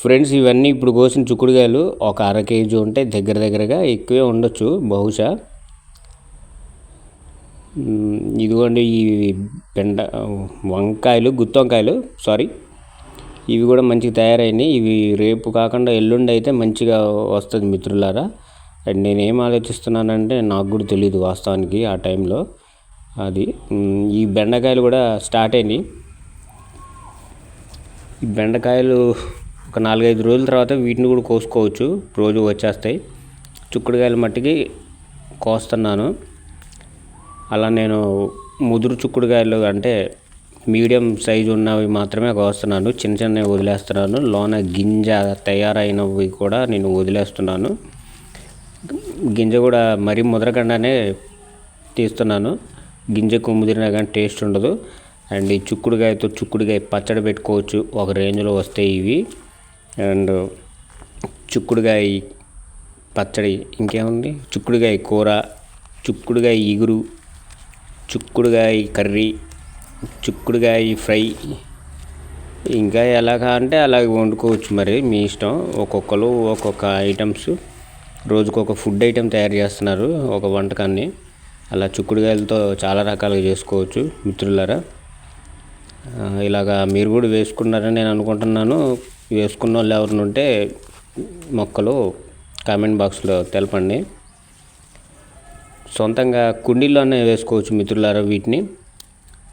Friends ఇవన్నీ ఇప్పుడు కోసిన చుక్కుడుకాయలు ఒక అర కేజీ ఉంటే దగ్గర దగ్గరగా ఎక్కువే ఉండొచ్చు బహుశా. ఇదిగోండి ఈ బెండ వంకాయలు గుత్తి వంకాయలు సారీ. ఇవి కూడా మంచిగా తయారైనాయి. ఇవి రేపు కాకుండా ఎల్లుండి అయితే మంచిగా వస్తుంది మిత్రులారా. అండ్ నేను ఏం ఆలోచిస్తున్నానంటే నాకు కూడా తెలియదు వాస్తవానికి ఆ టైంలో అది. ఈ బెండకాయలు కూడా స్టార్ట్ అయినాయి. ఈ బెండకాయలు ఒక నాలుగైదు రోజుల తర్వాత వీటిని కూడా కోసుకోవచ్చు. రోజు వచ్చేస్తాయి. చుక్కుడుకాయల మట్టికి కోస్తున్నాను. అలా నేను ముదురు చుక్కుడుకాయలు అంటే మీడియం సైజు ఉన్నవి మాత్రమే కోస్తున్నాను. చిన్న చిన్నవి వదిలేస్తున్నాను. లోన గింజ తయారైనవి కూడా నేను వదిలేస్తున్నాను. గింజ కూడా మరీ ముదరకుండానే తీస్తున్నాను. గింజ కుమ్ముదిరినా కానీ టేస్ట్ ఉండదు. అండ్ ఈ చుక్కుడుకాయతో చుక్కుడుకాయ పచ్చడి పెట్టుకోవచ్చు. ఒక రేంజ్లో వస్తాయి ఇవి. అండ్ చుక్కుడుకాయ పచ్చడి ఇంకేముంది? చిక్కుడుకాయ కూర చుక్కుడుకాయ ఇగురు చుక్కుడుకాయ కర్రీ చుక్కుడుకాయ ఫ్రై. ఇంకా ఎలాగా అంటే అలాగ వండుకోవచ్చు మరి మీ ఇష్టం. ఒక్కొక్కరు ఒక్కొక్క ఐటమ్స్. రోజుకు ఒక ఫుడ్ ఐటెం తయారు చేస్తున్నారు ఒక వంటకాన్ని. అలా చిక్కుడుకాయలతో చాలా రకాలుగా చేసుకోవచ్చు మిత్రులారా. ఆ, ఇలాగా మీరు కూడా వేసుకున్నారని నేను అనుకుంటున్నాను. వేసుకున్న వాళ్ళు ఎవరిని ఉంటే మొక్కలు కామెంట్ బాక్స్లో తెలపండి. సొంతంగా కుండీల్లోనే వేసుకోవచ్చు మిత్రులారా వీటిని.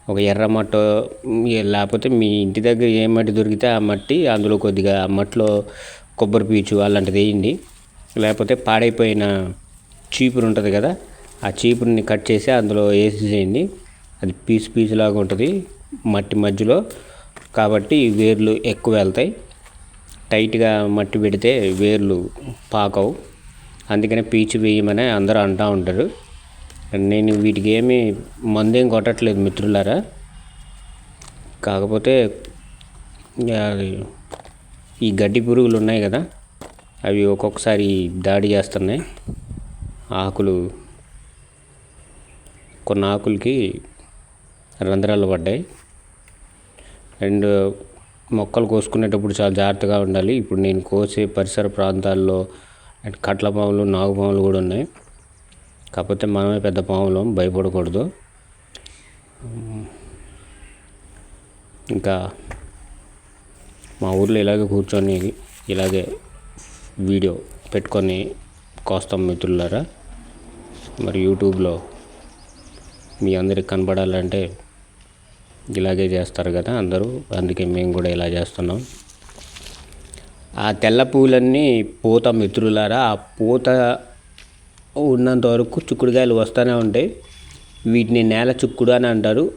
ఒక ఎర్ర మట్టో లేకపోతే మీ ఇంటి దగ్గర ఏ మట్టి దొరికితే ఆ మట్టి అందులో కొద్దిగా ఆ మట్టిలో కొబ్బరి పీచు అలాంటిది వేయండి. లేకపోతే పాడైపోయిన చీపురు ఉంటుంది కదా ఆ చీపురుని కట్ చేసి అందులో వేసేసేయండి. అది పీసు పీసు లాగా ఉంటుంది మట్టి మధ్యలో. కాబట్టి వేర్లు ఎక్కువ వెళ్తాయి. టైట్గా మట్టి పెడితే వేర్లు పాకవు. అందుకనే పీచు వేయమని అందరూ అంటూ ఉంటారు. నేను వీటికి ఏమీ మందేం కొట్టట్లేదు మిత్రులారా. కాకపోతే ఈ గడ్డి పురుగులు ఉన్నాయి కదా అవి ఒక్కొక్కసారి దాడి చేస్తున్నాయి. ఆకులు కొన్ని ఆకులకి రంధ్రాలు పడ్డాయి. అండ్ మొక్కలు కోసుకునేటప్పుడు చాలా జాగ్రత్తగా ఉండాలి. ఇప్పుడు నేను కోసే పరిసర ప్రాంతాల్లో అండ్ కట్ల పాములు నాగుపాములు కూడా ఉన్నాయి. కాకపోతే మనమే పెద్ద పాములం భయపడకూడదు. ఇంకా మా ఊర్లో ఇలాగే కూర్చొని ఇలాగే వీడియో పెట్టుకొని కోస్తాం మిత్రులారా. మరి యూట్యూబ్లో మీ అందరికి కనపడాలంటే ఇలాగే చేస్తారు కదా అందరూ. అందుకే మేము కూడా ఇలా చేస్తున్నాం. ఆ తెల్ల పూలన్నీ పూత మిత్రులారా ఆ పూత ఉన్నంత వరకు చుక్కుడుకాయలు వస్తూనే ఉంటాయి. వీటిని నేల చుక్కుడు అని అంటారు.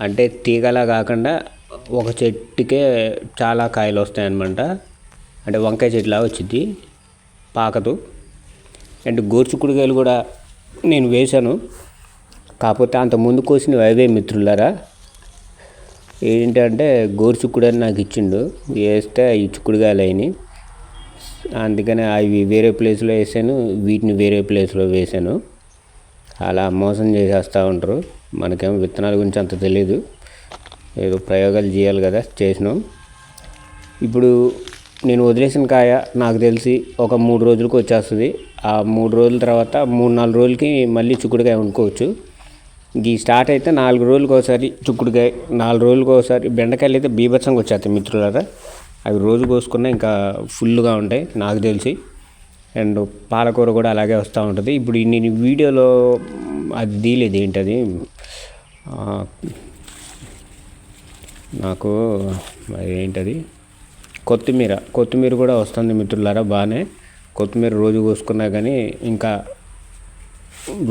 అంటే తీగలా కాకుండా ఒక చెట్టుకే చాలా కాయలు వస్తాయి అనమాట అంటే వంకాయ చెట్టులా వచ్చింది పాకదు. అండ్ గోరుచుక్కుడుకాయలు కూడా నేను వేశాను. కాకపోతే అంత ముందు కోసిన అవే మిత్రులారా. ఏంటంటే గోరుచుక్కుడు అని నాకు ఇచ్చిండు. వేస్తే అవి చుక్కుడుకాయలు అయినాయి. అందుకని అవి వేరే ప్లేస్లో వేసాను వీటిని వేరే ప్లేస్లో వేసాను. అలా మోసం చేసేస్తూ ఉంటారు. మనకేమో విత్తనాల గురించి అంత తెలియదు ఏదో ప్రయోగాలు చేయాలి కదా చేసినాం. ఇప్పుడు నేను వదిలేసిన కాయ నాకు తెలిసి ఒక మూడు రోజులకు వచ్చేస్తుంది. ఆ మూడు రోజుల తర్వాత మూడు నాలుగు రోజులకి మళ్ళీ చుక్కుడుకాయ వండుకోవచ్చు. ఈ స్టార్ట్ అయితే నాలుగు రోజులకు ఒకసారి చుక్కుడుకాయ నాలుగు రోజులకు ఒకసారి బెండకాయలు అయితే బీభత్సంగా వచ్చేస్తాయి మిత్రులారా. అవి రోజు కోసుకున్నా ఇంకా ఫుల్గా ఉంటాయి నాకు తెలిసి. అండ్ పాలకూర కూడా అలాగే వస్తూ ఉంటుంది. ఇప్పుడు నేను వీడియోలో అది తీయలేదు ఏంటది? నాకు అది ఏంటది? కొత్తిమీర కొత్తిమీర కూడా వస్తుంది మిత్రులారా బాగానే. కొత్తిమీర రోజు కోసుకున్నా కానీ ఇంకా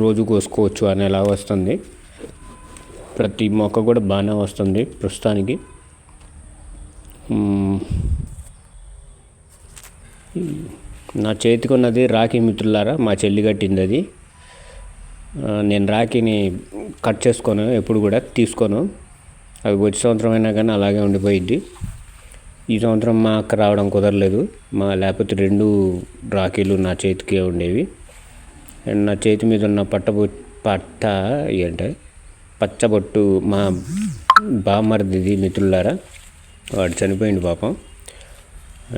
రోజు కోసుకోవచ్చు అనేలా వస్తుంది. ప్రతి మొక్క కూడా బాగానే వస్తుంది ప్రస్తుతానికి. నా చేతికి ఉన్నది రాఖీ మిత్రులారా మా చెల్లి కట్టింది అది. నేను రాఖీని కట్ చేసుకోను ఎప్పుడు కూడా తీసుకోను. అవి వచ్చే సంవత్సరం అయినా కానీ అలాగే ఉండిపోయిద్ది. ఈ సంవత్సరం మా అక్క రావడం కుదరలేదు. మా లేకపోతే రెండు రాఖీలు నా చేతికే ఉండేవి. అండ్ నా చేతి మీద ఉన్న పట్టబొ పట్ట ఏంటే? పచ్చబొట్టు మా బామ్మర్ది మిత్రులారా. వాడు చనిపోయింది పాపం.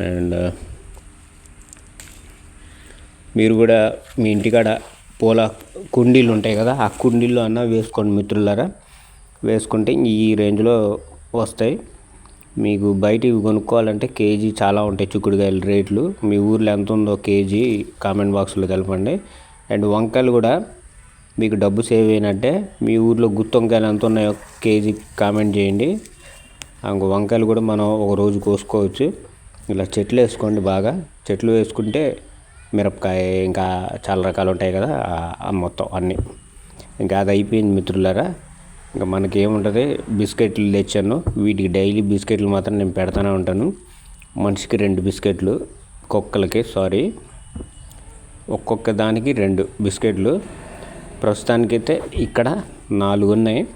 అండ్ మీరు కూడా మీ ఇంటికాడ పూల కుండీలు ఉంటాయి కదా ఆ కుండీల్లో అన్న వేసుకోండి మిత్రులారా. వేసుకుంటే ఈ రేంజ్లో వస్తాయి. మీకు బయట ఇవి కొనుక్కోవాలంటే కేజీ చాలా ఉంటాయి చిక్కుడుకాయల రేట్లు. మీ ఊర్లో ఎంత ఉందో కేజీ కామెంట్ బాక్స్లో తెలపండి. అండ్ వంకాయలు కూడా మీకు డబ్బు సేవ్ అయినట్టే మీ ఊర్లో గుత్తి వంకాయలు ఎంత ఉన్నాయో కేజీ కామెంట్ చేయండి. ఇంకో వంకాయలు కూడా మనం ఒక రోజు కోసుకోవచ్చు. ఇలా చెట్లు వేసుకోండి బాగా. చెట్లు వేసుకుంటే మిరపకాయ ఇంకా చాలా రకాలు ఉంటాయి కదా మొత్తం అన్నీ. ఇంకా అది అయిపోయింది మిత్రులారా. ఇంకా మనకి ఏముంటుంది బిస్కెట్లు తెచ్చాను. వీటికి డైలీ బిస్కెట్లు మాత్రం నేను పెడతానే ఉంటాను. మనిషికి రెండు బిస్కెట్లు కుక్కలకి సారీ. ఒక్కొక్క దానికి రెండు బిస్కెట్లు. ప్రస్తుతానికైతే ఇక్కడ నాలుగు ఉన్నాయి.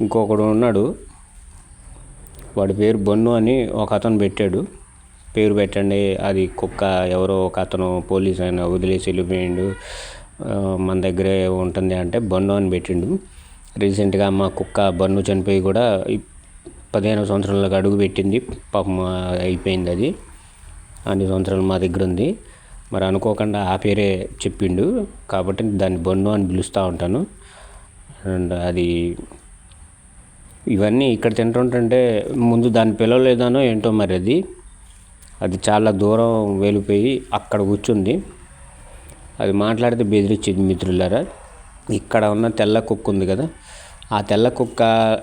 ఇంకొకడు ఉన్నాడు. వాడి పేరు బొన్ను అని ఒక అతను పెట్టాడు. పేరు పెట్టండి. అది కుక్క ఎవరో ఒక అతను పోలీస్ ఆయన వదిలేసి వెళ్ళిపోయిండు. మన దగ్గరే ఉంటుంది అంటే బన్ను అని పెట్టిండు. రీసెంట్గా మా కుక్క బన్ను చనిపోయి కూడా పదిహేను సంవత్సరాలకు అడుగు పెట్టింది. పాపం అయిపోయింది అది. అన్ని సంవత్సరాలు మా దగ్గర ఉంది. మరి అనుకోకుండా ఆ పేరే చెప్పిండు. కాబట్టి దాన్ని బన్ను అని పిలుస్తూ ఉంటాను. అండ్ అది ఇవన్నీ ఇక్కడ తింటుంటే ముందు దాన్ని పిలవలేదానో ఏంటో మరి అది. అది చాలా దూరం వెళ్ళిపోయి అక్కడ కూర్చుంది. అది మాట్లాడితే బెదిరించింది మిత్రులారా. ఇక్కడ ఉన్న తెల్ల కుక్క ఉంది కదా ఆ తెల్ల కుక్క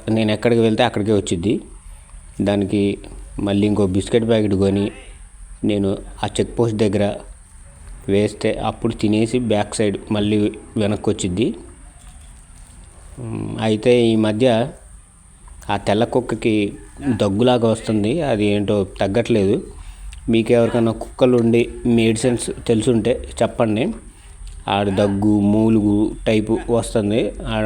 నేను ఎక్కడికి వెళ్తే అక్కడికే వచ్చింది. దానికి మళ్ళీ ఇంకో బిస్కెట్ ప్యాకెట్ కొని నేను ఆ చెక్ పోస్ట్ దగ్గర వేస్తే అప్పుడు తినేసి బ్యాక్ సైడ్ మళ్ళీ వెనక్కి వచ్చింది అయితే ఈ మధ్య ఆ తెల్ల కుక్కకి దగ్గులాగా వస్తుంది. అది ఏంటో తగ్గట్లేదు. మీకు ఎవరికైనా కుక్కలు ఉండి మెడిసిన్స్ తెలుసుంటే చెప్పండి. ఆడ దగ్గు మూలుగు టైపు వస్తుంది. ఆడ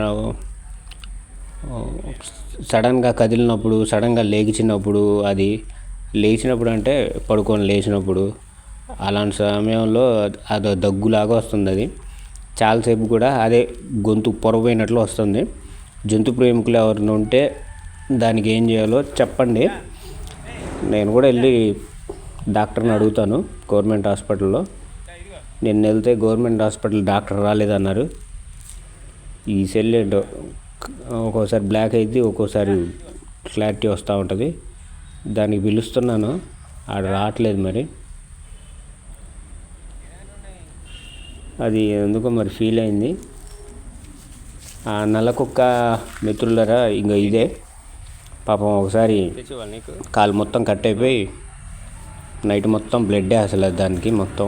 సడన్గా కదిలినప్పుడు సడన్గా లేచినప్పుడు అది లేచినప్పుడు అంటే పడుకొని లేచినప్పుడు అలాంటి సమయంలో అది దగ్గులాగా వస్తుంది అది. చాలాసేపు కూడా అదే గొంతు పొరపోయినట్లు వస్తుంది. జంతు ప్రేమికులు ఎవరైనా ఉంటే దానికి ఏం చేయాలో చెప్పండి. నేను కూడా వెళ్ళి డాక్టర్ని అడుగుతాను గవర్నమెంట్ హాస్పిటల్లో. నేను వెళ్తే గవర్నమెంట్ హాస్పిటల్ డాక్టర్ రాలేదన్నారు. ఈ సెల్ ఏంటో ఒక్కోసారి బ్లాక్ అయితే ఒక్కోసారి క్లారిటీ వస్తూ ఉంటుంది. దానికి పిలుస్తున్నాను. ఆడ రావట్లేదు మరి. అది ఎందుకో మరి ఫీల్ అయింది. ఆ నల్ల కుక్క మిత్రులరా ఇంకా ఇదే. పాపం ఒకసారి కాలు మొత్తం కట్ అయిపోయి నైట్ మొత్తం బ్లడ్డే అసలు దానికి మొత్తం.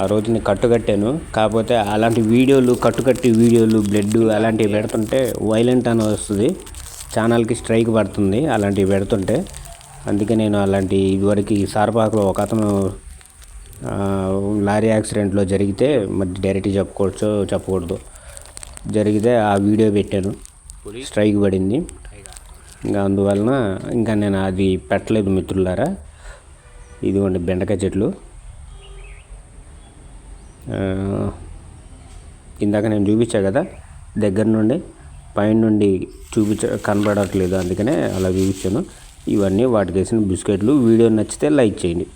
ఆ రోజు నేను కట్టుకట్టాను కాకపోతే అలాంటి వీడియోలు కట్టుకట్టి వీడియోలు బ్లడ్ అలాంటివి పెడుతుంటే వైలెంట్ అని వస్తుంది. ఛానల్కి స్ట్రైక్ పడుతుంది అలాంటివి పెడుతుంటే. అందుకే నేను అలాంటి ఇదివరకు సారపాకలో ఒక అతను లారీ యాక్సిడెంట్లో జరిగితే మరి డైరెక్ట్ చెప్పుకోవచ్చు చెప్పకూడదు. జరిగితే ఆ వీడియో పెట్టాను. స్ట్రైక్ పడింది. ఇంకా అందువలన ఇంకా నేను అది పెట్టలేదు మిత్రులారా. ఇదిగోండి బెండకాయ చెట్లు. ఇందాక నేను చూపించా కదా దగ్గర నుండి పైన నుండి చూపించ కనబడట్లేదు అందుకనే అలా చూపించాను. ఇవన్నీ వాటికి వేసిన బిస్కెట్లు. వీడియో నచ్చితే లైక్ చేయండి.